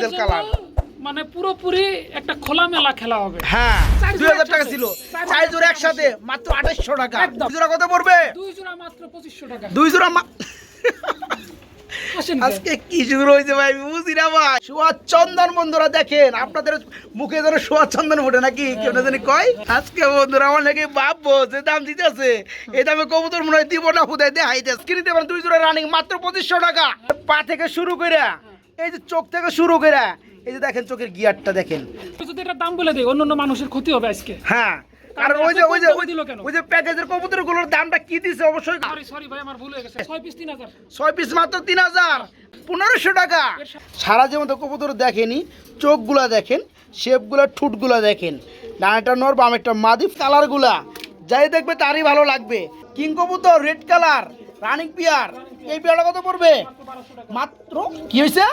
Diesel colour মানে পুরোপুরি একটা খোলামেলা খেলা হবে। হ্যাঁ দুই হাজার টাকা ছিল। চার জোড়া একসাথে মাত্র আঠাশশো টাকা। দুই জোড়া কত পড়বে? দুই জোড়া মাত্র পঁচিশশো টাকা। দুই জোড়া আজকে কি শুরু হয়েছে ভাই বুঝি না ভাই। সোয়া চন্দন বন্ধুরা দেখেন আপনাদের মুখে যেন সোয়া চন্দন ফুটে নাকি কেউ না জানি কয়? আজকে বন্ধুরা আমার নাকি ভাববো যে দাম দিতেছে এই দামে কবুতর মনে হয় দিব না হুদায় দেখাইতে কিনতে পারেন দুই জোড়া রানিং মাত্র পঁচিশশো টাকা। পা থেকে শুরু করে এই যে চোখ থেকে শুরু করে এই যে দেখেন চোখের গিয়ারটা দেখেন। যদি এটা দাম বলে দেয় অন্য অন্য মানুষের ক্ষতি হবে আজকে। হ্যাঁ কারণ ওই যে ওই যে ওই- যে প্যাকেজের কবুতরগুলোর দামটা কি দিছে অবশ্যই সরি সরি ভাই আমার ভুল হয়ে গেছে। ছয় পিস মাত্র টাকা। সারা জীবন তো কবুতর দেখেনি চোখগুলা দেখেন শেপগুলা ঠুটগুলা দেখেন। ডানাটা নর বামেরটা মাদি কালারগুলা। যাই দেখবে তারই ভালো লাগবে। কিং কবুতর রেড কালার রানিং পিয়ার। এই পিয়ারটা কত পড়বে? মাত্র কি হয়েছে?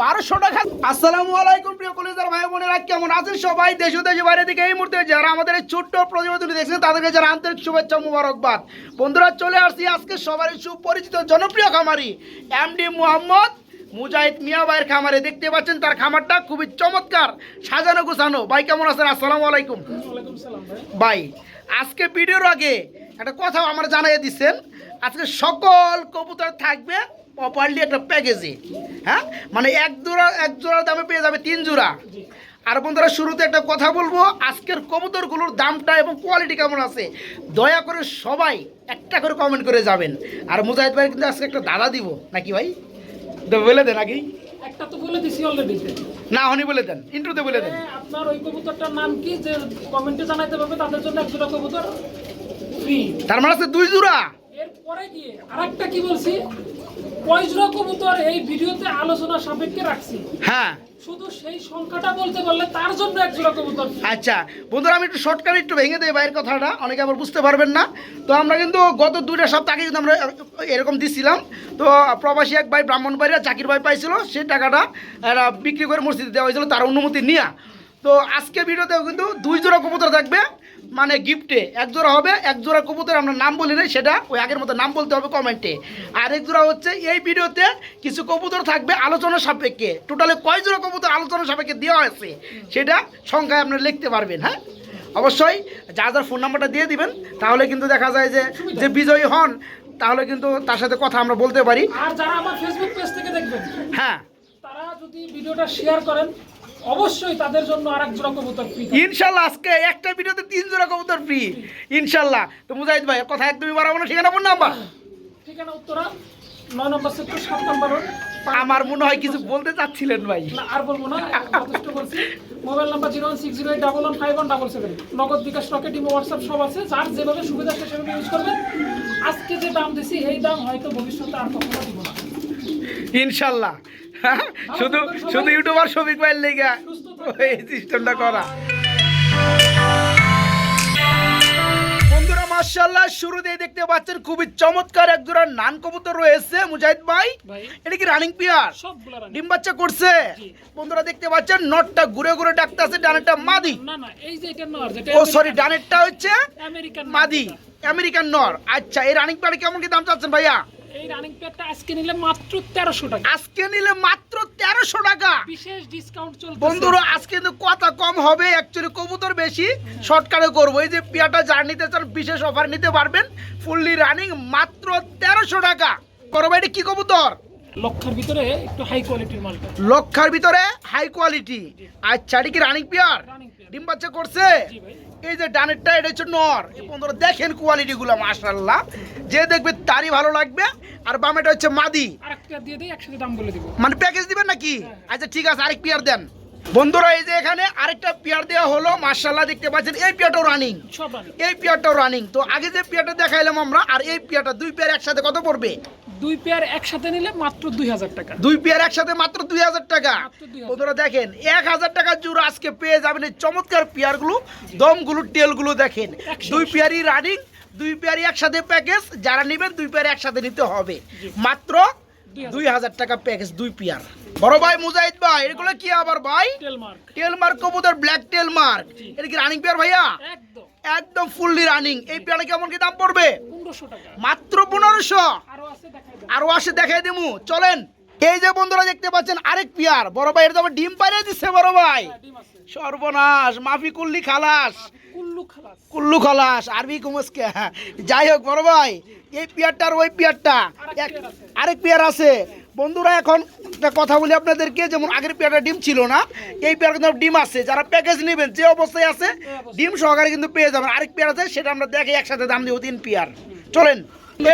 বারোশো টাকা। আসসালামু আলাইকুম প্রিয় কলেজার ভাই বোনেরা কেমন আছেন সবাই? দেশ ও দেশের বাইরে থেকে এই মুহূর্তে যারা আমাদের এই ছোট্ট প্রতিবেদন দেখছেন তাদেরকে যারা আন্তরিক শুভেচ্ছা মুবারকবাদ। বন্ধুরা চলে আসছি আজকে সবারই সুপরিচিত জনপ্রিয় খামারি এমডি মুহাম্মদ মুজাহিদ মিয়া ভাইয়ের খামারে। দেখতে পাচ্ছেন তার খামারটা খুবই চমৎকার সাজানো গোছানো। ভাই কেমন আছেন? আসসালামু আলাইকুম। ভাই। আজকে ভিডিওর আগে একটা কথা আমার জানাই দিচ্ছেন আজকে সকল কবুতর থাকবে প্রপারলি একটা প্যাকেজে হ্যাঁ? মানে এক জোড়া এক জোড়ার দামে পেয়ে যাবে তিন জোড়া। আর বন্ধুরা শুরুতে একটা কথা বলব আজকের কবুতরগুলোর দামটা এবং কোয়ালিটি কেমন আছে দয়া করে সবাই একটা করে কমেন্ট করে যাবেন। আর মুজাহিদ ভাই কিন্তু আজকে একটা দাদা দিব নাকি ভাই? বলে দেন আগে। একটা তো বলে দিছি অলরেডি না বলে দেন ইন্ট্রোতে বলে দেন। আপনার ওই কবুতরটার নাম কি? যে কমেন্টে জানাইতে পারবে তাদের জন্য এক জোড়া কবুতর। ফ্রি তার মানে আছে দুই জোড়া? এরপরে গিয়ে আরেকটা কি বলছি? কয় জোড়া কবুতর এই ভিডিওতে আলোচনা সাপেক্ষে রাখছি। হ্যাঁ। শুধু সেই সংখ্যাটা বলতে পারলে তার জন্য এক জোড়া কবুতর আচ্ছা বন্ধুরা আমি একটু শর্টকাট একটু ভেঙে দেই বাইরের কথাটা। অনেকে আবার বুঝতে পারবেন না। তো আমরা কিন্তু গত দুইটা সপ্তাহ আগে কিন্তু আমরা এরকম দিছিলাম। তো প্রবাসী এক ভাই ব্রাহ্মণ ভাইরা জাকির ভাই পাইছিল সেই টাকাটা বিক্রি করে মসজিদে দেওয়া হয়েছিল তার অনুমতি নিয়ে। তো আজকে ভিডিওতেও কিন্তু দুই জোড়া কবুতর থাকবে। মানে গিফটে এক জোড়া হবে এক জোড়া কবুতর আমরা নাম বলি নাই সেটা ওই আগের মতো নাম বলতে হবে কমেন্টে আর এক জোড়া হচ্ছে এই ভিডিওতে কিছু কবুতর থাকবে আলোচনা সাপেক্ষে। টোটালে কয় জোড়া কবুতর আলোচনা সাপেক্ষে দেওয়া হয়েছে সেটা সংখ্যায় আপনারা লিখতে পারবেন হ্যাঁ? অবশ্যই যা যার ফোন নাম্বারটা দিয়ে দিবেন তাহলে কিন্তু দেখা যায় যে যে বিজয়ী হন তাহলে কিন্তু তার সাথে কথা আমরা বলতে পারি। আর যারা আমার ফেসবুক পেজ থেকে দেখবেন হ্যাঁ। তারা যদি ভিডিওটা শেয়ার করেন অবশ্যই তাদের জন্য আর এক জোড়া কবুতর ফ্রি ইনশাল্লাহ আজকে একটা ভিডিওতে তিন জোড়া কবুতর ফ্রি ইনশাল্লাহ। তো মুজাহিদ ভাই কথা একদমই বাড়াবো না ঠিকানা ফোন নাম্বার ঠিকানা উত্তরা নয় নম্বর সেক্টর সাত নম্বর আমার মনে হয় কিছু বলতে চাচ্ছিলেন ভাই। না আর বলব না যথেষ্ট বলছি। Mobile number zero one six zero eight double one five one double seven. Nagad bKash Rocket imo WhatsApp সব আছে। যার যেভাবে সুবিধা আছে সেভাবে ইউজ করবেন। আজকে যে দাম দিছি এই দাম হয়তো ভবিষ্যতে আর কখনো দিব ইনশাল্লাহ। শুধু শুধু ইউটিউবার শফিক ভাইয়ের লেগে এই সিস্টেমটা করা। বন্ধুরা মার্শাল্লাহ শুরুতেই দেখতে পাচ্ছেন খুবই চমৎকার এক জোড়া নান কবুতর রয়েছে মুজাহিদ ভাই। এটা কি রানিং পিয়ার ডিম বাচ্চা করছে। বন্ধুরা দেখতে পাচ্ছেন নটটা ঘুরে ঘুরে ডাকতে আছে ডানেরটা মাদি। ও সরি ডানেরটা হচ্ছে মাদি আমেরিকান নর আচ্ছা এই রানিং পিয়ার কেমন কি দাম চাচ্ছেন ভাইয়া? এই রানিং পেয়ারটা আজকে নিলে মাত্র তেরোশো টাকা। আজকে নিলে মাত্র তেরোশো টাকা। বিশেষ ডিসকাউন্ট চলছে বন্ধুরা আজকে কিন্তু কথা কম হবে অ্যাকচুয়ালি কবুতর বেশি শর্টকাটে করব। এই যে পিয়াটা যার নিতে চান বিশেষ অফার নিতে পারবেন। ফুললি রানিং মাত্র তেরোশো টাকা। করো ভাই এটা কি কবুতর? লক্ষের ভিতরে একটু হাই কোয়ালিটির মালটা। লক্ষার ভিতরে হাই কোয়ালিটি আচ্ছা এটা কি রানিং পিয়ার ডিম বাচ্চা করছে? এই যে ডানেরটা এটা হচ্ছে নর। এই বন্ধুরা দেখেন কোয়ালিটি গুলো মাশাল্লাহ যে দেখবে তারই ভালো লাগবে। আর বামেটা হচ্ছে মাদি। আর একটা দিয়ে দিই একসাথে দাম বলে দিব। মানে প্যাকেজ দিবেন নাকি? আচ্ছা ঠিক আছে আরেক পেয়ার দেন। বন্ধুরা এই যে এখানে আরেকটা পেয়ার দেওয়া হলো মার্শাল্লাহ দেখতে পাচ্ছেন এই পেয়ারটাও রানিং রানিং এই পেয়ারটাও রানিং তো আগে যে পেয়ারটা দেখাইলাম আমরা আর এই পেয়ারটা দুই পেয়ার একসাথে কত পড়বে? দুই পেয়ার একসাথে নিলে মাত্র দুই হাজার টাকা। দুই পেয়ার একসাথে মাত্র দুই হাজার টাকা। মাত্র 2000 বন্ধুরা দেখেন এক হাজার টাকার জোড়া আজকে পেয়ে যাবেন এই চমৎকার পেয়ারগুলো দমগুলো টেলগুলো দেখেন। দুই পেয়ারই রানিং দুই পেয়ারই একসাথে প্যাকেজ যারা নেবেন দুই পেয়ার একসাথে নিতে হবে। মাত্র 2000 দুই হাজার টাকা প্যাকেজ দুই পেয়ার বড় ভাই মুজাহিদ ভাই এগুলো কি আবার ভাই? টেল মার্ক কবুতর ব্ল্যাক টেল মার্ক এটা কি রানিং পেয়ার ভাইয়া? একদম। ফুললি রানিং এই পেয়ারটা কেমন কি দাম পড়বে? মাত্র পনেরোশো। আরও আসে দেখাই দেবো। চলেন এই যে বন্ধুরা দেখতে পাচ্ছেন আরেক পিয়ার বড় ভাই তো ডিম পাইরে দিচ্ছে বড় ভাই। হ্যাঁ, সর্বনাশ মাফি কুল্লি খালাস। কুল্লু খালাস। কুল্লু খালাস আরবি কুমসকে। যাই হোক বড় ভাই। এই ওই পিয়ারটা। এক- পেয়ার আছে। আরেক পিয়ার আছে। বন্ধুরা এখন একটা কথা বলি আপনাদেরকে যেমন আগের পেয়ারটা ডিম ছিল না এই পেয়ার কিন্তু ডিম আছে। যারা প্যাকেজ নেবেন যে অবস্থায় আছে ডিম সহকারে কিন্তু পেয়ে যাবেন। আরেক পেয়ার আছে সেটা আমরা দেখে একসাথে দাম দিব তিন পেয়ার। চলেন।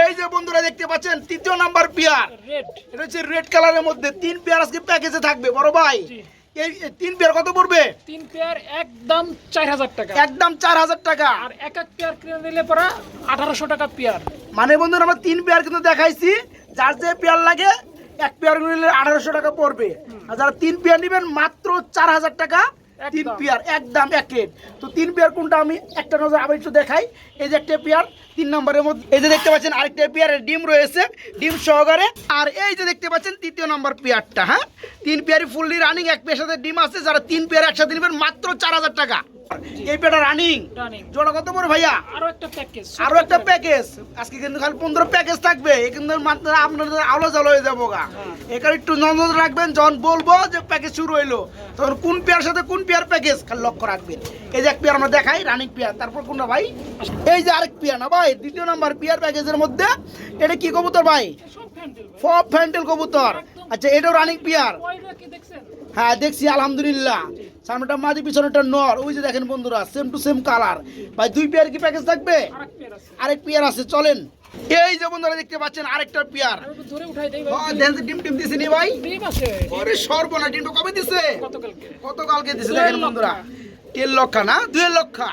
এই যে বন্ধুরা দেখতে পাচ্ছেন তৃতীয় নাম্বার পেয়ার। রেড এটা হচ্ছে রেড কালারের মধ্যে তিন পেয়ার আজকে প্যাকেজে থাকবে। বড় ভাই। এই তিন পেয়ার কত পড়বে? তিন পেয়ার একদম চার হাজার টাকা। একদম চার হাজার টাকা। আর এক এক পেয়ার কিনে নিলে পরা আঠারোশো টাকা পেয়ার মানে বন্ধুরা আমরা তিন পেয়ার কিন্তু দেখাইছি। যার যে পেয়ার লাগে এক পেয়ার নিলে আঠারোশো টাকা পড়বে। আর যারা তিন পেয়ার নেবেন মাত্র চার হাজার টাকা তিন পেয়ার একদম এক রেট তো তিন পেয়ার কোনটা আমি একটা নজর আবার একটু দেখাই। এই যে একটা পেয়ার তিন নম্বরের মধ্যে এই যে দেখতে পাচ্ছেন আরেকটা পেয়ারের ডিম রয়েছে ডিম সহকারে। আর এই যে দেখতে পাচ্ছেন তৃতীয় নম্বর পেয়ারটা হ্যাঁ? তিন পেয়ারই ফুললি রানিং এক পেয়ার সাথে ডিম আছে যারা তিন পেয়ার একসাথে নেবেন মাত্র চার হাজার টাকা। এই পেয়ারটা রানিং জোড়া কত পড়ে ভাইয়া? আরও একটা প্যাকেজ আরও একটা প্যাকেজ আজকে কিন্তু খালি পনেরো প্যাকেজ থাকবে কিন্তু মাত্র আপনাদের আলো জল হয়ে যাব গা। এখানে একটু নজর রাখবেন যখন বলব যে প্যাকেজ শুরু হইল তখন কোন পেয়ার সাথে কোন পেয়ার প্যাকেজ খালি লক্ষ্য রাখবেন। এই যে এক পেয়ার আমরা দেখাই রানিং পেয়ার। তারপর কোনটা ভাই? এই যে আরেক পেয়ার না ভাই? দ্বিতীয় নাম্বার পেয়ার প্যাকেজের মধ্যে এটা কি কবুতর ভাই? ফপ ফ্যান্টেল কবুতর। আচ্ছা এটাও রানিং পেয়ার কি হ্যাঁ দেখছি আলহামদুলিল্লাহ। সামনেটা মাদি পিছনেটা নর। ওই যে দেখেন বন্ধুরা সেম টু সেম কালার ভাই দুই পেয়ার কি প্যাকেজ থাকবে? আরেক পেয়ার আছে পেয়ার আছে চলেন। এই যে বন্ধুরা দেখতে পাচ্ছেন আরেকটা পেয়ার ধরে উঠাই দেই ও, দেন যে ডিম টিম দিছে নি ভাই? ওরে সর্বনা ডিমটা কবে দিছে? গতকালকে। দিছে দেখেন বন্ধুরা। তেল লক্ষা না? দুয়ের লক্ষা।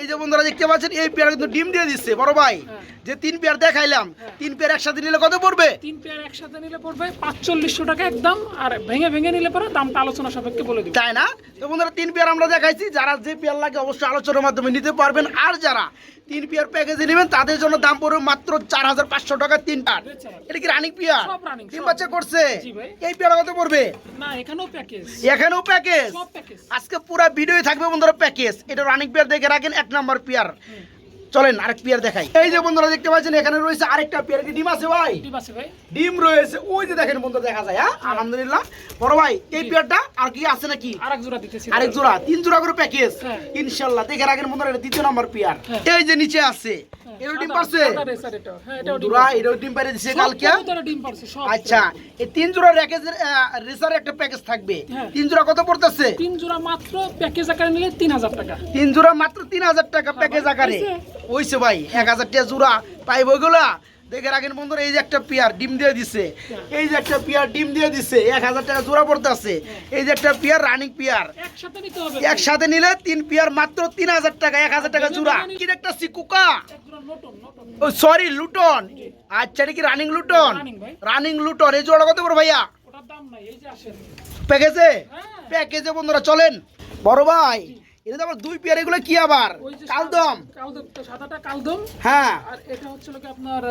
এই যে বন্ধুরা দেখতে পাচ্ছেন এই পেয়ার কিন্তু ডিম দিয়ে দিচ্ছে বড় ভাই। হ্যাঁ। যে তিন পেয়ার দেখাইলাম তিন পেয়ার একসাথে নিলে কত পড়বে? তিন পেয়ার একসাথে নিলে পড়বে পাঁচচল্লিশশো টাকা একদম আর ভেঙে ভেঙে নিলে পরে দামটা আলোচনা সাপেক্ষে বলে দিই তাই না? তো বন্ধুরা তিন পেয়ার আমরা দেখাইছি যারা যে পেয়ার লাগে অবশ্যই আলোচনার মাধ্যমে নিতে পারবেন। আর যারা তিন পিয়ার প্যাকেজে নেবেন তাদের জন্য দাম পড়বে মাত্র চার হাজার পাঁচশো টাকা তিন পার এটা কি রানিং পিয়ার তিন। বাচ্চা করছে? এই পিয়ার কত পড়বে? এখানেও প্যাকেজ আজকে পুরো ভিডিও থাকবে বন্ধুরা প্যাকেজ এটা রানিং পিয়ার দেখে রাখেন এক নম্বর পেয়ার চলেন আরেক পেয়ার দেখাই। এই যে বন্ধুরা দেখতে পাচ্ছেন এখানে রয়েছে আরেকটা পেয়ার। কি ডিম আছে ভাই? ডিম আছে ভাই। ডিম রয়েছে। ওই যে দেখেন বন্ধুরা দেখা যায় হ্যাঁ? আলহামদুলিল্লাহ। বড় ভাই এই পেয়ারটা আর কি আছে নাকি? আরেক জোড়া দিতেছি আরেক জোড়া তিন জোড়া করে প্যাকেজ হ্যাঁ। ইনশাল্লাহ দেখে রাখেন বন্ধুরা এটা দ্বিতীয় নাম্বার পেয়ার। হ্যাঁ। এই যে নিচে আছে। ডিম পারছে? হ্যাঁ বন্ধুরা ডিম পারে দিছে কালকে। কবুতরে ডিম পারছে সব আচ্ছা এই তিন জোড়া র্যাকেজের রেসার একটা প্যাকেজ থাকবে। হ্যাঁ। তিন জোড়া কত পড়তেছে? তিন জোড়া মাত্র প্যাকেজ আকারে নিলে তিন হাজার টাকা। তিন জোড়া মাত্র তিন হাজার টাকা প্যাকেজ আকারে? ওইছে ভাই এক হাজার টাকা জোড়া পাইব ওইগুলা দেখে রাখেন বন্ধুরা এই যে একটা পেয়ার ডিম দিয়ে দিছে। এই যে একটা পেয়ার ডিম দিয়ে দিছে এক হাজার টাকা জোড়া পড়তে আছে। এই যে একটা পেয়ার রানিং পেয়ার। একসাথে নিলে তিন পেয়ার মাত্র তিন হাজার টাকা এক হাজার টাকা জোড়া। কি একটা সিকুকা ও সরি লুটন আচ্ছা এটা কি রানিং লুটন? Running Luton. এই জোড়া কত বড় ভাইয়া? প্যাকেজে। প্যাকেজে বন্ধুরা চলেন। বড় ভাই এটা তো আবার দুই পেয়ার এগুলো কি আবার? কালদম। কালদম সাদাটা কালদম। হ্যাঁ। আর এটা হচ্ছে লোকে আপনার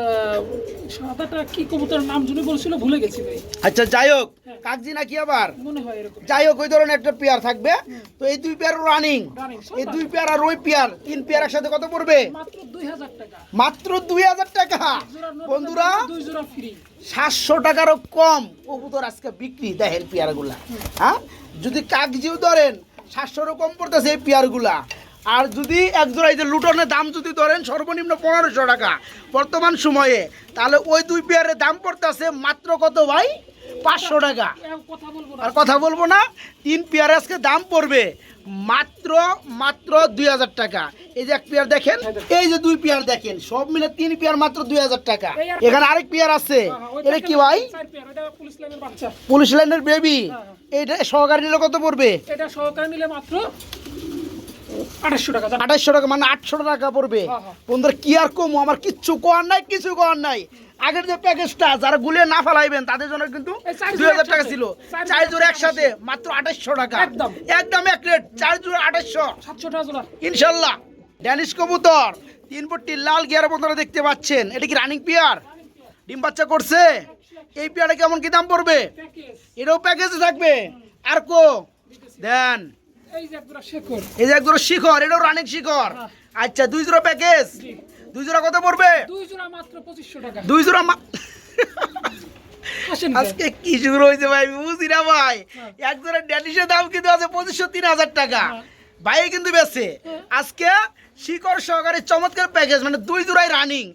সাদাটা কি কবুতরের নাম জুনি বলছিল? ভুলে গেছি ভাই। আচ্ছা যাই হোক হ্যাঁ। কাকজি নাকি আবার? মনে হয় এরকম। যাই হোক ওই ধরনের একটা পেয়ার থাকবে। তো এই দুই পেয়ার রানিং এই দুই পেয়ার আর ওই পেয়ার তিন পেয়ার একসাথে কত পড়বে? মাত্র দুই হাজার টাকা। মাত্র দুই হাজার টাকা। বন্ধুরা দুই জোড়া ফ্রি সাতশো টাকারও কম কবুতর আজকে বিক্রি দেখেন পেয়ারগুলা। হ্যাঁ? যদি কাগজিও ধরেন সাতশোরও কম পড়তেছে এই পেয়ারগুলা। আর যদি এক জোড়া এই যে লুটনের দাম যদি ধরেন সর্বনিম্ন পনেরোশো টাকা বর্তমান সময়ে তাহলে ওই দুই পেয়ারের দাম পড়তেছে মাত্র কত ভাই? পাঁচশো টাকা। আর কথা বলব না তিন পেয়ার আজকে দাম পড়বে মাত্র মাত্র দুই হাজার টাকা। এই যে এক পেয়ার দেখেন এই যে দুই পেয়ার দেখেন সব মিলে তিন পেয়ার মাত্র দুই হাজার টাকা। এখানে আরেক পেয়ার আছে। হ্যাঁ, হ্যাঁ, এটা কি ভাই? পুলিশ লাইনের বেবি এইটা সহকারী নিলে কত পড়বে? এটা সহকারে নিলে মাত্র আঠাশশো টাকা আঠাশশো টাকা মানে আটশো টাকা পড়বে। হ্যাঁ, হ্যাঁ। বন্ধুরা কি আর কমু? আমার কিচ্ছু নাই কিছু নাই। আগের যে প্যাকেজটা যারা গুলিয়ে না ফেলাইবেন তাদের জন্য কিন্তু দুই হাজার টাকা ছিল। চার জোড়া একসাথে। মাত্র আঠাশশো টাকা। একদম। একদম এক রেট চার জোড়া আঠাশশো। সাতশো টাকা ইনশাল্লাহ। ড্যানিশ কবুতর তিন পট্টি লাল গিয়ার বন্ধুরা দেখতে পাচ্ছেন। এটা কি রানিং পিয়ার ডিম বাচ্চা করছে? এই পিয়ারটা কেমন কি দাম পড়বে? এটাও প্যাকেজে থাকবে। আর কো? দেন। এই যে একজোড়া শেখর এটাও রানিং শিখর। হ্যাঁ। আচ্ছা দুই জোড়া প্যাকেজ দুই জোড়া কত পড়বে? দুই জোড়া মাত্র পঁচিশশো টাকা। দুই জোড়া? আজকে কি শুরু হয়েছে ভাই বুঝি না ভাই। হ্যাঁ। একজনের ড্যানিশের দাম কিন্তু আছে পঁচিশশো তিন হাজার টাকা। হ্যাঁ। ভাই কিন্তু বেছে। আজকে শিকড় সহকারে চমৎকার প্যাকেজ মানে দুই জোড়াই রানিং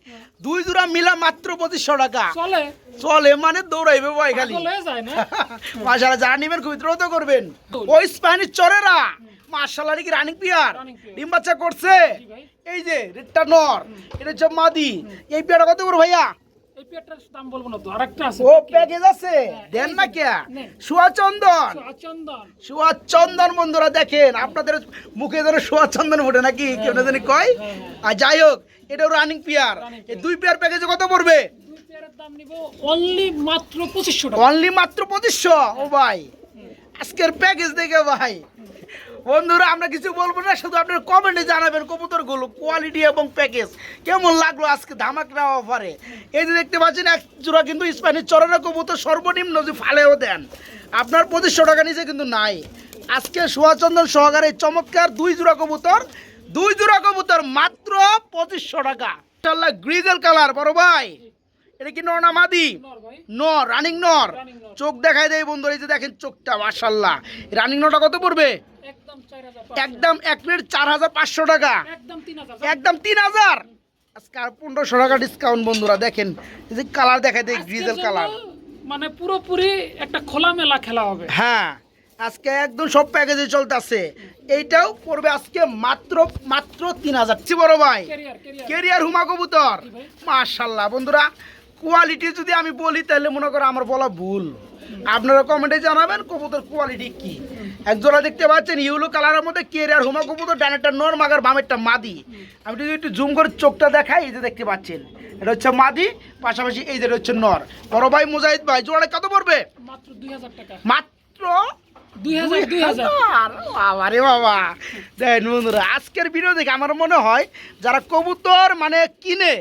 দুই জোড়া মিলা মাত্র পঁচিশশো টাকা। চলে। চলে মানে দৌড়াইবে ভাই খালি। মাসালা যা নিবেন খুবই দ্রুত করবেন। ওই স্প্যানিশ চরেরা মাসালা কি রানিং পিয়ার। ডিম বাচ্চা করছে। এই যে রেডটা নর এটা হচ্ছে মাদি। এই পিয়ারটা কত করব ভাইয়া? এই দাম বলব না তো আরেকটা আছে। ও প্যাকেজ আছে? দেন না কে? নেন। সুয়া চন্দন চন্দন বন্ধুরা দেখেন আপনাদের মুখে যেন সুয়া চন্দন ফুটে নাকি কেউ না জানি কয়? হ্যাঁ, হ্যাঁ। আর যাই হোক এটাও রানিং পেয়ার এই দুই পেয়ার প্যাকেজে কত পড়বে? অনলি মাত্র পঁচিশশো অনলি মাত্র পঁচিশশো? ও ভাই আজকের প্যাকেজ দেখে ভাই। বন্ধুরা, আমরা কিছু বলব না, শুধু আপনার কমেন্টে জানাবেন কবুতরগুলো কোয়ালিটি এবং প্যাকেজ কেমন লাগল আজকে ধামাকড়া অফারে এই যে দেখতে পাচ্ছেন, এক জোড়া কিন্তু স্প্যানিশ চরনা কবুতর, সর্বনিম্ন যে ফালেও দেন। আপনার পঁচিশশো টাকা নিচে কিন্তু নাই। আজকে সোয়াচন্দন সহকারে চমৎকার দুই জোড়া কবুতর, দুই জোড়া কবুতর মাত্র পঁচিশশো টাকা। গ্রিজেল কালার বড় ভাই। এটা কি নর না মাদি? নর রানিং নর চোখ দেখায় দেয় বন্ধুরা এই যে দেখেন চোখটা মাশাল্লাহ রানিং নটা কত পড়বে? একদম এক প্লেট চার হাজার পাঁচশো টাকা। একদম তিন হাজার। আজকে আর পনেরোশো টাকা ডিসকাউন্ট বন্ধুরা দেখেন। এই যে কালার দেখায় দেয় গ্রিজেল কালার মানে পুরোপুরি একটা খোলামেলা খেলা হবে। হ্যাঁ আজকে একদম সব প্যাকেজে চলতেছে। এইটাও পড়বে আজকে মাত্র মাত্র তিন হাজার। বড় ভাই? কেরিয়ার হুমা কবুতর। জি মাশাল্লাহ বন্ধুরা। কোয়ালিটি যদি আমি বলি তাহলে মনে করো আমার বলা ভুল। আপনারা কমেন্টে জানাবেন কবুতর কোয়ালিটি কি। একজোড়া দেখতে পাচ্ছেন ইউলো কালারের মধ্যে কেরিয়ার হুমা কবুতর ডানেরটা নর মাগার বামেরটা মাদি। আমি যদি একটু জুম করে চোখটা দেখাই এই যে দেখতে পাচ্ছেন এটা হচ্ছে মাদি পাশাপাশি এই যে হচ্ছে নর। বড় ভাই মুজাহিদ ভাই জোড়াটা কত পড়বে? মাত্র দুই হাজার টাকা। মাত্র হাজার বাবা বাবা। দেখেন বন্ধুরা আজকের ভিডিও দেখে আমার মনে হয় যারা কবুতর মানে কিনে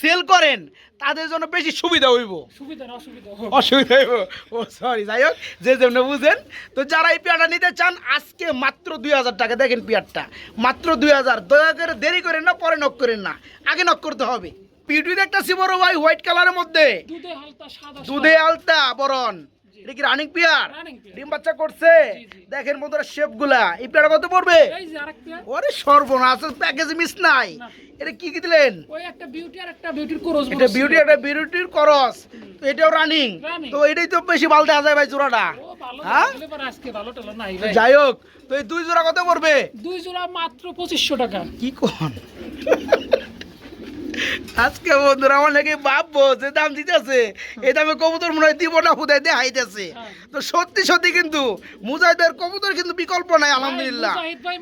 সেল করেন তাদের জন্য বেশি সুবিধা হইব। সুবিধা অসুবিধা। অসুবিধা হইব। ও সরি যাই হোক যে যেমন বুঝেন। তো যারা এই পেয়ারটা নিতে চান আজকে মাত্র দুই হাজার টাকা দেখেন পেয়ারটা। মাত্র দুই হাজার। দয়া করে দেরি করেন না পরে নক করেন না। আগে নক করতে হবে। পিটুই দেখতেছি বড় ভাই হোয়াইট কালারের মধ্যে। দুধে আলতা বরণ। এটা কি রানিং পিয়ার। ডিম বাচ্চা করছে। দেখেন বন্ধুরা শেপগুলা। এই পেয়ারটা কত পড়বে? ওরে সর্বনাশ প্যাকেজ মিস নাই। এটা কি কি দিলেন? একটা বিউটি আর একটা বিউটির ক্রস এটা বিউটি একটা বিউটির করস তো এটাও রানিং তো এটাই তো বেশি ভালো দেখা যায় ভাই জোড়াটা। হ্যাঁ? যাই হোক তো এই দুই জোড়া কত পড়বে? দুই জোড়া মাত্র পঁচিশশো টাকা। কি কোন? আজকে বন্ধুরা অনেকে ভাববো যে দাম দিতেছে এই দামে কবুতর মনে হয় দিব না হুদায় দেখাইতেছে হ্যাঁ। তো সত্যি সত্যি কিন্তু মুজাহিদের কবুতর কিন্তু বিকল্প নাই আলহামদুলিল্লাহ।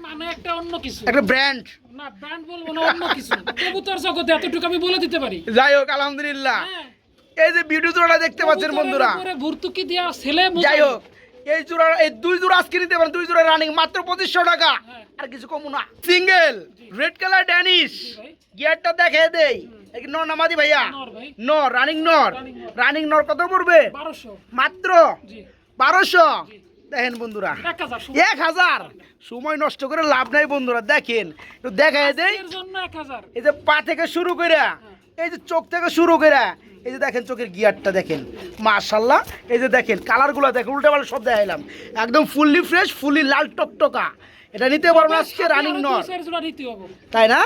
মানে একটা অন্য কিছু। একটা ব্র্যান্ড না ব্র্যান্ড বলব না অন্য কিছু। কবুতর জগতে এতটুকু আমি বলে দিতে পারি। যাই হোক আলহামদুলিল্লাহ। হ্যাঁ। এই যে ভিডিও দেখতে পাচ্ছেন বন্ধুরা। ভর্তুকি দেওয়া ছেলে যাই হোক এই জোড়া এই দুই জোড়া আজকে নিতে পারেন দুই জোড়া রানিং মাত্র পঁচিশশো টাকা। হ্যাঁ। আর কিছু কম না। সিঙ্গেল রেড কালার ড্যানিশ গিয়ারটা দেখে দেই। নর নামাদি ভাইয়া? নর রানিং নর রানিং নর। কত পড়বে? বারোশো। মাত্র? বারোশো? দেখেন বন্ধুরা। এক হাজার সময়। নষ্ট করে লাভ নাই বন্ধুরা দেখেন। এক হাজার। এই যে পা থেকে শুরু করে এই যে চোখ থেকে শুরু করে এই যে দেখেন চোখের গিয়ারটা দেখেন মাশাল্লাহ এই যে দেখেন কালারগুলো দেখেন উল্টা পাল্টা সব দেখাইলাম একদম ফুললি ফ্রেশ ফুললি লাল টকটকা। এটা নিতে পারবেন আজকে রানিং হবে তাই না?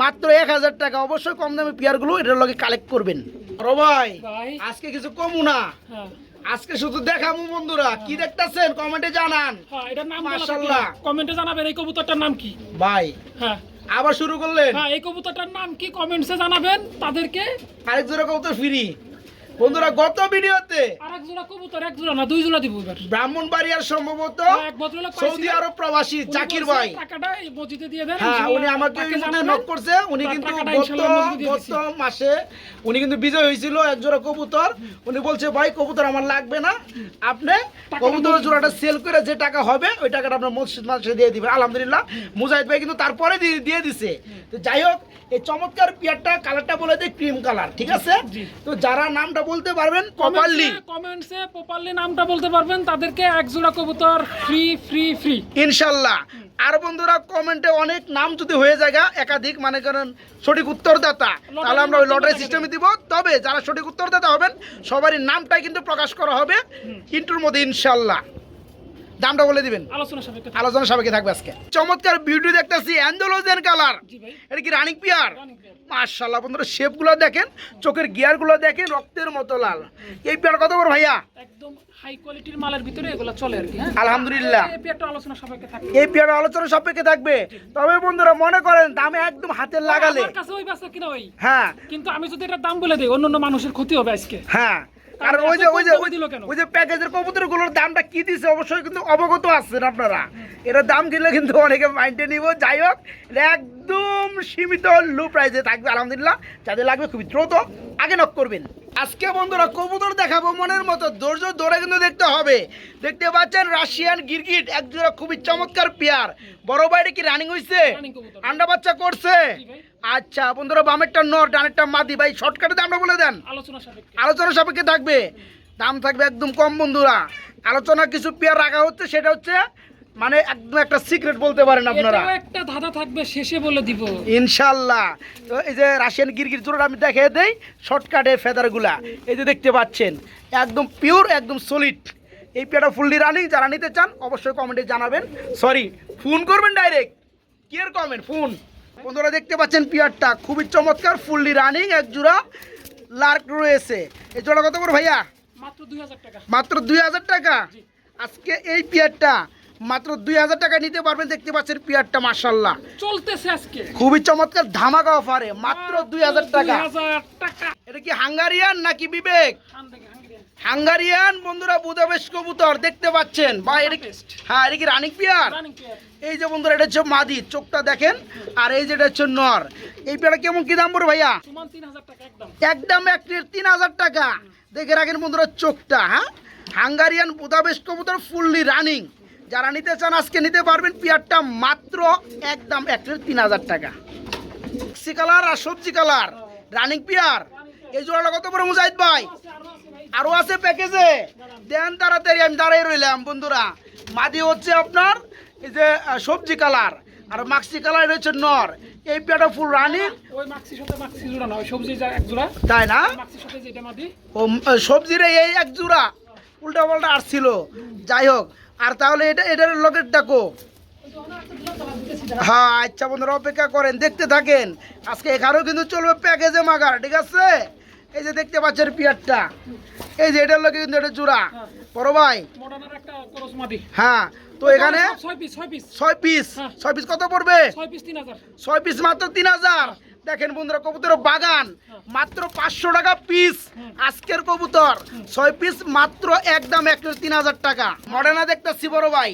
মাত্র এক হাজার টাকা। অবশ্যই কম দামে পেয়ারগুলো এটার লগে কালেক্ট করবেন। ভাই আজকে কিছু কমু না। হ্যাঁ। আজকে শুধু দেখামু বন্ধুরা কি দেখতাছেন? কমেন্টে জানান। হ্যাঁ এটার নাম মাশাআল্লাহ। কমেন্টে জানাবেন এই কবুতরটার নাম কি? ভাই হ্যাঁ। আবার শুরু করলেন? হ্যাঁ এই কবুতরটার নাম কি? কমেন্টসে জানাবেন তাদেরকে। আরেক জোড়া কবুতর ফ্রি বন্ধুরা গত ভিডিওতে দুই দিব এবার। ব্রাহ্মণবাড়িয়ার সম্ভবত হ্যাঁ, সৌদি আরব প্রবাসী জাকির ভাই। হ্যাঁ উনি আমাকে। নক করছে। উনি কিন্তু গত। মাসে উনি কিন্তু বিজয় হয়েছিল এক জোড়া কবুতর। উনি বলছে ভাই কবুতর আমার লাগবে না। আপনি কবুতর জোড়াটা সেল করে যে টাকা হবে ওই টাকাটা আপনার মসজিদ মাসে দিয়ে দিবেন। আলহামদুলিল্লাহ মুজাহিদ ভাই কিন্তু তারপরে দিয়ে দিছে। তো যাই হোক এই চমৎকার পিয়ারটা কালারটা বলে দেয় ক্রিম কালার ঠিক আছে? তো যারা নামটা বলতে পারবেন প্রপারলি কমেন্টসে প্রপারলি নামটা বলতে পারবেন তাদেরকে এক জোড়া কবুতর ফ্রি ফ্রি ফ্রি ইনশাল্লাহ। আর বন্ধুরা কমেন্টে অনেক নাম যদি হয়ে যায় একাধিক মানে করেন সঠিক উত্তরদাতা তাহলে আমরা ওই লটারি সিস্টেমে দিব। তবে যারা সঠিক উত্তরদাতা হবেন সবারই নামটাই কিন্তু প্রকাশ করা হবে। ইন্টুর মধ্যে ইনশাল্লাহ। দামটা বলে দিবেন। আলোচনা সাপেক্ষে থাকবে। আজকে। চমৎকার বিউটি দেখতেছি অ্যান্ডোলোজেন কালার এটা কি রানিক পিয়ার? Running pair. মার্শাল্লাহ বন্ধুরা শেপগুলো দেখেন চোখের গিয়ারগুলো দেখেন রক্তের মতো লাল। এই পেয়ার কত বড় ভাইয়া? একদম হাই কোয়ালিটির মালের ভিতরে এগুলো চলে আর কি হ্যাঁ? আলহামদুলিল্লাহ। এই পেয়ারটা আলোচনা সাপেক্ষে থাকবে। এই পেয়ার আলোচনা সাপেক্ষে থাকবে। তবে বন্ধুরা মনে করেন দামে একদম হাতে লাগালে। আমার কাছে ওই বেচা কিনা ওই। হ্যাঁ। কিন্তু আমি যদি এটা দাম বলে দিই অন্য অন্য মানুষের ক্ষতি হবে আজকে। হ্যাঁ। কারণ ওই যে ওই যে ওই- যে প্যাকেজের কবুতরগুলোর দামটা কি দিছে? অবশ্যই কিন্তু অবগত আছেন আপনারা। এর দাম কিনলে কিন্তু অনেকে মাইন্ডে নিব। যাই হোক একদম সীমিত লো প্রাইসে থাকবে আলহামদুলিল্লাহ। যাদের লাগবে খুবই দ্রুত। আগে নক করবেন। আজকে বন্ধুরা কবুতর দেখাবো মনের মতো। ধৈর্য ধরে কিন্তু দেখতে হবে। দেখতে পাচ্ছেন রাশিয়ান গিরগিট এক জোড়া খুবই চমৎকার পেয়ার। বড় বাইরে কি রানিং হয়েছে আন্ডা বাচ্চা করছে। আচ্ছা বন্ধুরা বামেরটা নর ডানেরটা মাদি। ভাই শর্টকাটে দামটা বলে দেন। আলোচনা সাপেক্ষে। আলোচনা সাপেক্ষে থাকবে। দাম থাকবে একদম কম বন্ধুরা। আলোচনা কিছু পেয়ার রাখা হচ্ছে সেটা হচ্ছে মানে একদম একটা সিক্রেট বলতে পারেন আপনারা। একটা ধাঁধা থাকবে শেষে বলে দিব। ইনশাল্লাহ। তো এই যে রাশিয়ান গিরগির জোড়া আমি দেখিয়ে দেই শর্টকাটে ফেদারগুলা এই যে দেখতে পাচ্ছেন একদম পিওর একদম সলিড এই পেয়ারটা ফুললি রানিং যারা নিতে চান অবশ্যই কমেন্টে জানাবেন। সরি ফোন করবেন ডাইরেক্ট কি এর কমেন্ট ফোন বন্ধুরা দেখতে পাচ্ছেন পিয়ারটা। খুবই চমৎকার ফুললি রানিং এক জোড়া লার্ক রয়েছে। এই জোড়া কত করে ভাইয়া? মাত্র দুই হাজার টাকা। আজকে এই পিয়ারটা মাত্র দুই হাজার টাকা নিতে পারবেন দেখতে পাচ্ছেন পিয়ারটা মার্শাল্লাহ চলতেছে আজকে। খুবই চমৎকার ধামাকা অফারে মাত্র দুই হাজার টাকা। এটা কি হাঙ্গারিয়ান নাকি বিবেক? হাঙ্গেরিয়ান। বন্ধুরা বুদাবেশ কবুতর দেখতে পাচ্ছেন। বা এটা হ্যাঁ এটা কি রানিক পিয়ার? পেয়ার। এই যে বন্ধুরা এটা হচ্ছে মাদি চোখটা দেখেন। আর এই যেটা হচ্ছে নর। এই পেয়ারটা কেমন কি দাম পড়ে ভাইয়া? একদম। একটির তিন হাজার টাকা। দেখে রাখেন বন্ধুরা চোখটা হ্যাঁ? হাঙ্গারিয়ান বুদাবেশ কবুতর ফুললি রানিং। যারা নিতে চান আজকে নিতে পারবেন পিয়ারটা মাত্র একদম একটির তিন হাজার টাকা। মিক্সি কালার আর সবজি কালার। Running pair. এই জোড়াটা কত বড় মুজাহিদ ভাই? আরও আছে প্যাকেজে দেন তাড়াতাড়ি আমি দাঁড়াই রইলাম বন্ধুরা। মাদি হচ্ছে আপনার এই যে সবজি কালার আর মাক্সি কালার হচ্ছে নর। এই পেয়ারটা ফুল রানি ওই মাক্সির সাথে মাক্সি জোড়া না ওই সবজি এক জোড়া। তাই না? মাক্সির সাথে যেটা মাদি। ও সবজির এই এক জোড়া। উল্টা পাল্টা আসছিল। যাই হোক আর তাহলে এটা এটার লোকের ডাকো হ্যাঁ আচ্ছা বন্ধুরা অপেক্ষা করেন দেখতে থাকেন। আজকে এখানেও কিন্তু চলবে প্যাকেজে মাগার ঠিক আছে? এই যে দেখতে পাচ্ছেন পিয়ারটা। এই যে এটার লোকে কিন্তু এটা জোড়া। বড় ভাই। হ্যাঁ তো এখানে ছয় পিস ছয় পিস হ্যাঁ। কত পড়বে? ছয় পিস মাত্র তিন হাজার। দেখেন বন্ধুরা কবুতরের বাগান। মাত্র পাঁচশো টাকা পিস আজকের কবুতর। ছয় পিস মাত্র একদম এক তিন হাজার টাকা। মডার্না দেখতেছি বড় ভাই।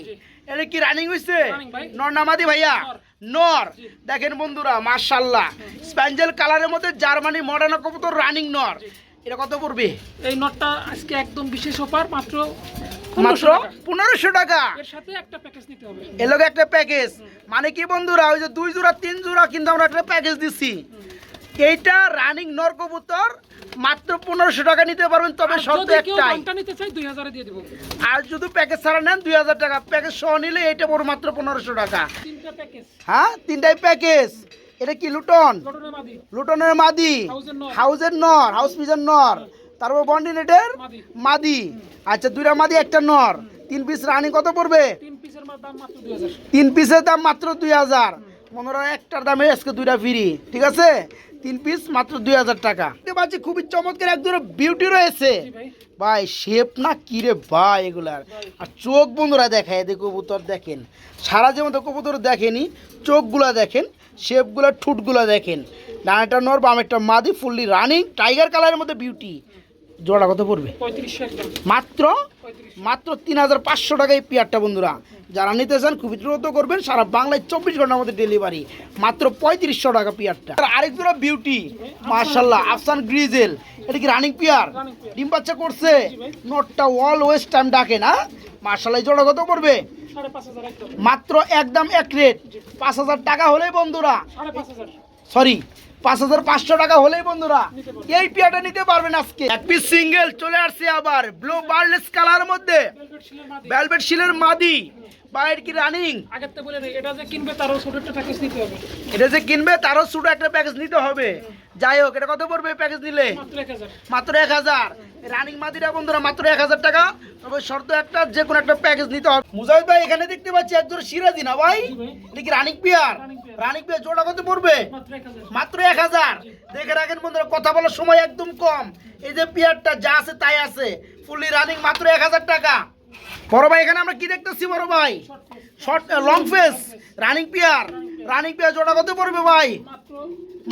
এটা কি রানিং হয়েছে Running নর নামাদি ভাইয়া? নর। নর। দেখেন বন্ধুরা মার্শাল্লাহ স্প্যাঞ্জেল কালারের মধ্যে জার্মানি মডার্না কবুতর রানিং নর। এটা কত পড়বে? এই নটটা আজকে একদম বিশেষ অফার মাত্র মাত্র পনেরোশো টাকা? এর সাথে একটা প্যাকেজ নিতে হবে। এর লগে একটা প্যাকেজ মানে কি বন্ধুরা ওই যে দুই জোড়া তিন জোড়া কিন্তু আমরা একটা প্যাকেজ দিচ্ছি এইটা রানিং নর কবুতর মাত্র পনেরোশো টাকা নিতে পারবেন তবে আর শর্ত একটাই। নিতে চাই দুই হাজারে দিয়ে দিব। আর যদি প্যাকেজ ছাড়া নেন দুই হাজার টাকা। প্যাকেজ সহ নিলে এইটা মাত্র পনেরোশো টাকা। হ্যাঁ তিনটাই প্যাকেজ এটা কি লুটন? লুটনের মাদি। হাউজের নর। হাউস পিজের নর। তারপর বন্ডিনেটের মাদি। মাদি। আচ্ছা দুইটা মাদি একটা নর। তিন পিস রানি কত পড়বে? তিন পিসের দাম মাত্র দুই হাজার। হাজার। মনোরা একটার দামে আজকে দুইটা ফ্রি ঠিক আছে? তিন পিস মাত্র দুই হাজার টাকা। দেখতে পাচ্ছি খুবই চমৎকার এক দুটো বিউটি রয়েছে ভাই। শেপ না কিরে ভাই এগুলার? আর চোখ বন্ধুরা দেখায় এদের কবুতর দেখেন। সারা যেমন তো কবুতর দেখেনি চোখগুলা দেখেন। শেপগুলা ঠুটগুলা দেখেন। ডানাটা নর বামেরটা মাদি ফুললি রানিং টাইগার কালারের মধ্যে বিউটি। জোড়া কত পড়বে? মাত্র? মাত্র তিন হাজার পাঁচশো টাকা এই পেয়ারটা বন্ধুরা। যারা নিতে চান খুবই দ্রুত করবেন। সারা বাংলায় চব্বিশ ঘণ্টার মধ্যে ডেলিভারি। মাত্র পঁয়ত্রিশশো টাকা পেয়ারটা। আর আরেক জোড়া বিউটি মার্শাল্লাহ আফসান গ্রিজেল। এটা কি রানিং পেয়ার? ডিম বাচ্চা করছে। নোটটা অল ওয়েস্ট টাইম ডাকে না মার্শাল্লাহ জোড়া কত করবে মাত্র একদম। এক রেট। পাঁচ হাজার টাকা হলেই বন্ধুরা। সরি পাঁচ হাজার পাঁচশো টাকা হলেই বন্ধুরা। এই পেয়ারটা নিতে পারবেন আজকে। এক পিস সিঙ্গেল চলে আসছে আবার। ব্লু বার্লেস কালার মধ্যে। ভেলভেট শিলের মাদি। কি রানিং এটা যে কিনবে তারও ছোট একটা প্যাকেজ নিতে হবে। এটা যে কিনবে তারও ছোট একটা প্যাকেজ নিতে হবে। যাই হোক এটা কত পড়বে প্যাকেজ নিলে? মাত্র এক হাজার। রানিং মাদিরা বন্ধুরা মাত্র এক হাজার টাকা। তবে শর্ত একটা যে কোনো একটা প্যাকেজ নিতে হবে। মুজাহিদ ভাই এখানে দেখতে পাচ্ছি একজন সিরাজি না ভাই? এটা কি রানিং পিয়ার। রানিং পিয়ার জোড়া কত পড়বে? মাত্র এক হাজার। দেখে রাখেন বন্ধুরা কথা বলার সময় একদম কম। এই যে পিয়ারটা যা আছে তাই আছে। ফুললি রানিং মাত্র এক হাজার টাকা। বড় ভাই এখানে আমরা কি দেখতেছি বড় ভাই? Short long face running pair running pair জোড়া কত পড়বে ভাই?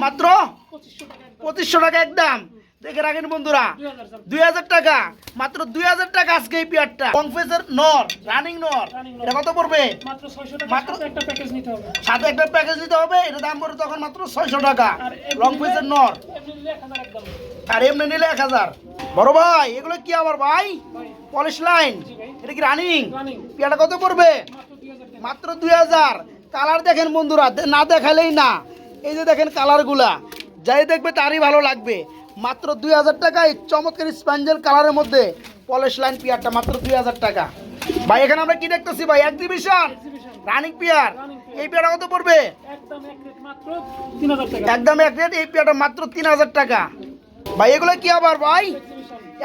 মাত্র পঁচিশশো টাকা একদম। দেখে রাখেন বন্ধুরা দুই হাজার টাকা মাত্র দুই হাজার টাকা আজকে এই পিয়ারটা। লং ফেসের নর রানিং নর। এটা কত পড়বে? মাত্র সাথে একটা প্যাকেজ নিতে হবে। এটা দাম পড়বে তখন মাত্র ছয়শো টাকা। আর এমনি লং নিলে- নর আর এমনি নিলে এক হাজার। বড় ভাই এগুলো কি আবার ভাই? Polish line. এটা কি রানিং? পিয়াটা কত পড়বে? মাত্র দুই হাজার কালার দেখেন বন্ধুরা না দেখালেই না। এই যে দেখেন কালারগুলা যাই দেখবে তারই ভালো লাগবে। মাত্র দুই হাজার টাকা এই চমৎকার স্প্যাঞ্জেল কালারের মধ্যে পলিশ লাইন পিয়ারটা মাত্র দুই হাজার টাকা। ভাই, এখানে আমরা কি দেখতেছি ভাই? Exhibition running pair? এই পিয়ারটা কত পড়বে? একদম এক রেট এই পিয়ারটা মাত্র তিন হাজার টাকা। ভাই, এগুলো কি আবার ভাই?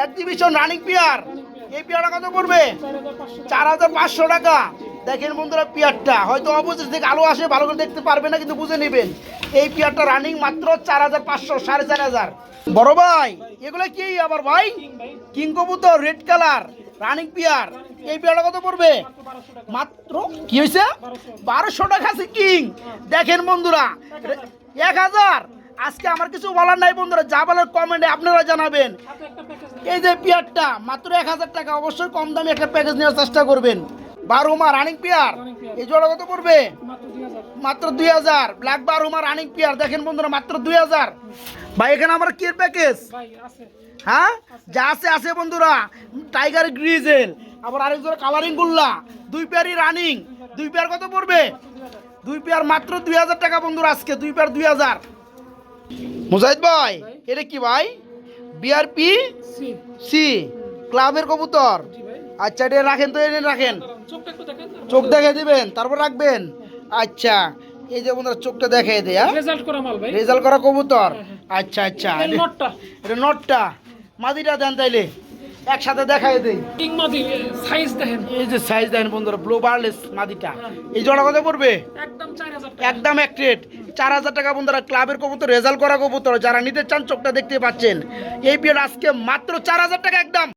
Exhibition running pair? এই পিয়ারটা কত পড়বে? চার হাজার পাঁচশো টাকা। দেখেন বন্ধুরা পিয়ারটা। হয়তো অপোজিট থেকে আলো আসে, ভালো করে দেখতে পারবে না, কিন্তু বুঝে নেবেন। এই পিয়ারটা রানিং মাত্র চার হাজার পাঁচশো, সাড়ে চার হাজার। বড় ভাই, এগুলো কি আবার ভাই? কিং কবুতর রেড কালার রানিং পিয়ার। এই পিয়ারটা কত পড়বে? মাত্র কি হয়েছে? বারোশো টাকা আছে কিং দেখেন বন্ধুরা, এক হাজার। আজকে আমার কিছু বলার নাই বন্ধুরা যা বলার কমেন্টে আপনারা জানাবেন। এই যে পিয়ারটা মাত্র এক হাজার টাকা অবশ্যই কম দামে একটা প্যাকেজ নেওয়ার চেষ্টা করবেন। বারোমা রানিং পিয়ার। এই জোড়া কত পড়বে? মাত্র দুই হাজার। মাত্র দুই হাজার ব্ল্যাক বারোমা রানিং পিয়ার দেখেন বন্ধুরা মাত্র দুই হাজার। ভাই এখানে আমার কি প্যাকেজ হ্যাঁ? যা আছে আছে বন্ধুরা। টাইগার গ্রিজেল আবার আরেক জোড়া কালারিং গুল্লা। দুই পেয়ারই রানিং দুই পেয়ার কত পড়বে? দুই পেয়ার মাত্র দুই হাজার টাকা বন্ধুরা আজকে দুই পেয়ার দুই হাজার। মুজাহিদ ভাই এটা কি ভাই? বিআরপি সি সি ক্লাবের কবুতর? আচ্ছা এটা রাখেন তো এনে রাখেন। চোখ দেখে দিবেন তারপর রাখবেন। আচ্ছা এই যে বন্ধুরা চোখটা দেখে দেয়া রেজাল্ট করা মাল ভাই। রেজাল্ট করা কবুতর? আচ্ছা আচ্ছা। এটা নটটা। এটা নটটা। মাদিটা দেন তাইলে। একসাথে দেখাই দেই। কিং মাদি সাইজ দেখেন। এই যে সাইজ দেখেন বন্ধুরা ব্লু বার্লেস মাদিটা। এই জোড়া কত পড়বে? একদম চার হাজার টাকা। একদম এক রেট চার হাজার টাকা বন্ধুরা ক্লাবের কবুতর রেজাল্ট করা কবুতর যারা নিতে চান চোখটা দেখতে পাচ্ছেন। এই পিরিয়ড আজকে মাত্র চার হাজার টাকা একদম।